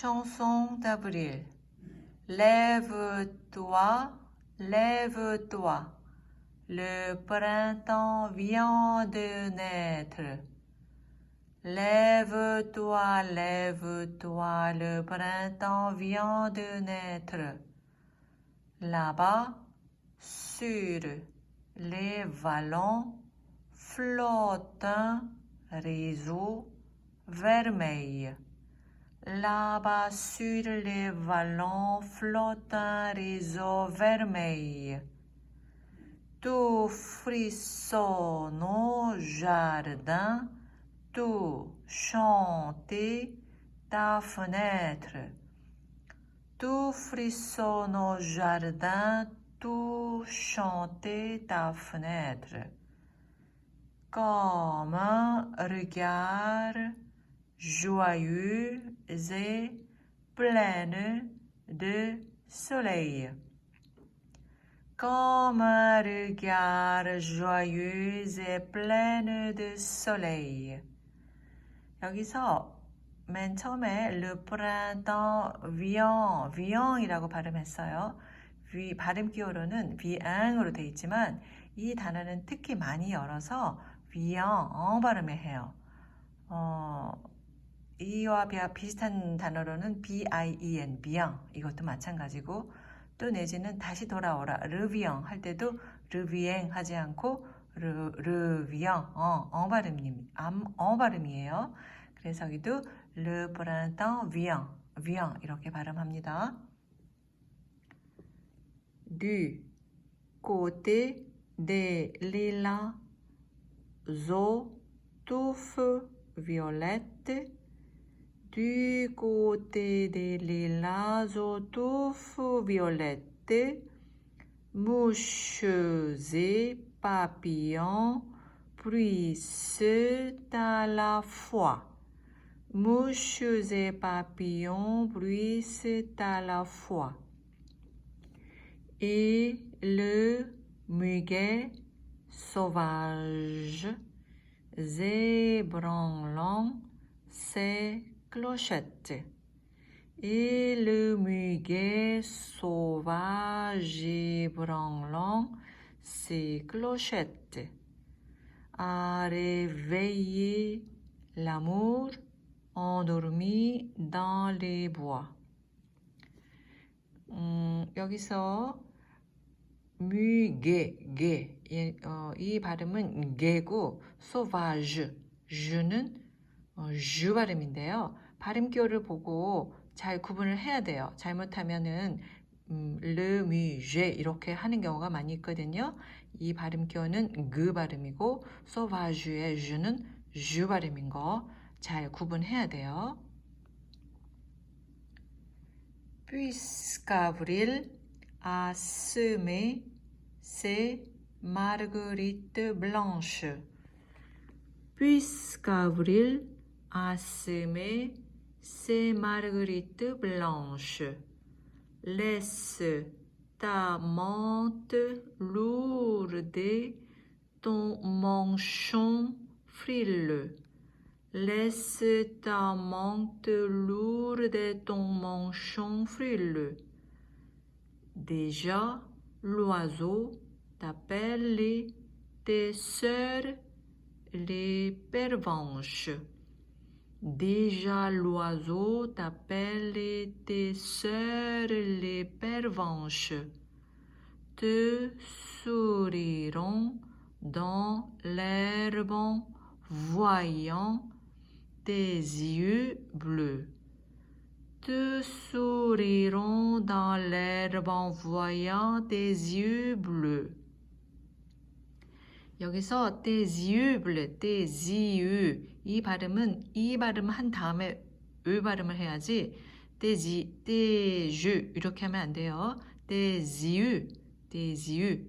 chanson d'avril. Lève-toi, lève-toi. Le printemps vient de naître. Lève-toi, lève-toi, le printemps vient de naître. Là-bas, sur les vallons, flotte un réseau vermeil. Là-bas sur les vallons flotte un réseau vermeil. Tout frissonne au jardin, tout chante ta fenêtre. Tout frissonne au jardin, tout chante ta fenêtre. Comme un regard joyeux et plein de soleil. Comme un regard joyeux et plein de soleil. 여기서 맨 처음에 le printemps vient, vient이라고 발음했어요. 위, 발음 기호로는 vient으로 돼 있지만 이 단어는 특히 많이 열어서 vient 어 발음을 해요. 어, 이와 비슷한 단어로는 bien, bien 이것도 마찬가지고 또 내지는 다시 돌아오라 reviens 할 때도 revient 하지 않고 르, 르비앙, 어, 어 발음님, 암, 어 발음이에요. 그래서 여기도 printemps vient, vient 이렇게 발음합니다. Du côté des lilas aux touffes violettes, du côté des lilas aux touffes violettes, mouches et papillons bruissent à la fois. Mouches et papillons bruissent à la fois. Et le muguet sauvage zébranlant ses clochettes. Et le muguet sauvage ébranlant ses clochettes a réveillé l'amour endormi dans les bois. 음, 여기서 무게, 게, 예, 어, 이 발음은 게고 sauvage, 주는 어, 주 발음인데요. 발음기호를 보고 잘 구분을 해야 돼요. 잘못하면은 음, le, mi, je 이렇게 하는 경우가 많이 있거든요. 이 발음 기호는 그 발음이고 sauvage의 주는 주 발음인 거 잘 구분해야 돼요. Puisqu'Avril a semé ses marguerites blanches. Puisqu'Avril a semé ses marguerites blanches. Laisse ta menthe lourde ton manchon frileux. Laisse ta menthe lourde ton manchon frileux. Déjà, l'oiseau t'appelle tes sœurs les pervenches. Déjà l'oiseau t'appelle tes sœurs les pervenches. Te souriront dans l'herbe en voyant tes yeux bleus. Te souriront dans l'herbe en voyant tes yeux bleus. 여기서 bleus, tes yeux 이 발음은 이 발음 한 다음에 을 발음을 해야지 tes yeux 이렇게 하면 안 돼요. tes yeux.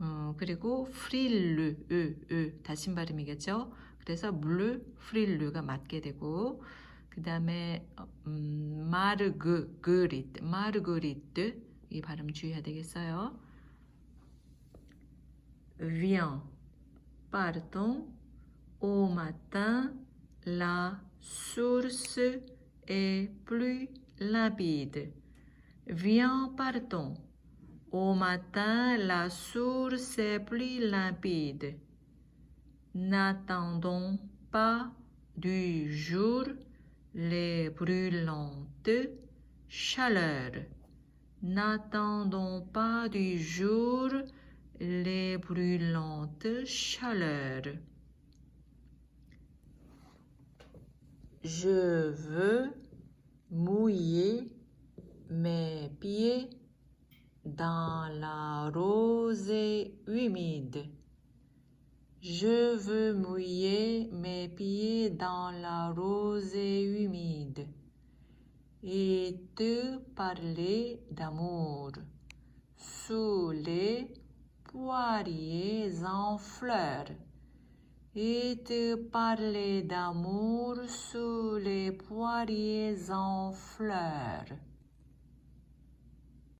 어, 그리고 frileux, 으, 으, 다신 발음이겠죠. 그래서 bleu, frileu가 맞게 되고 그 다음에 음, marguerite, marguerite 이 발음 주의해야 되겠어요. Viens, partons au matin, la source est plus limpide. Viens, partons. Au matin, la source est plus limpide. N'attendons pas du jour les brûlantes chaleurs. N'attendons pas du jour les brûlantes chaleurs. Je veux mouiller mes pieds dans la rosée humide. Je veux mouiller mes pieds dans la rosée humide et te parler d'amour sous les poiriers en fleurs et te parler d'amour sous les poiriers en fleurs.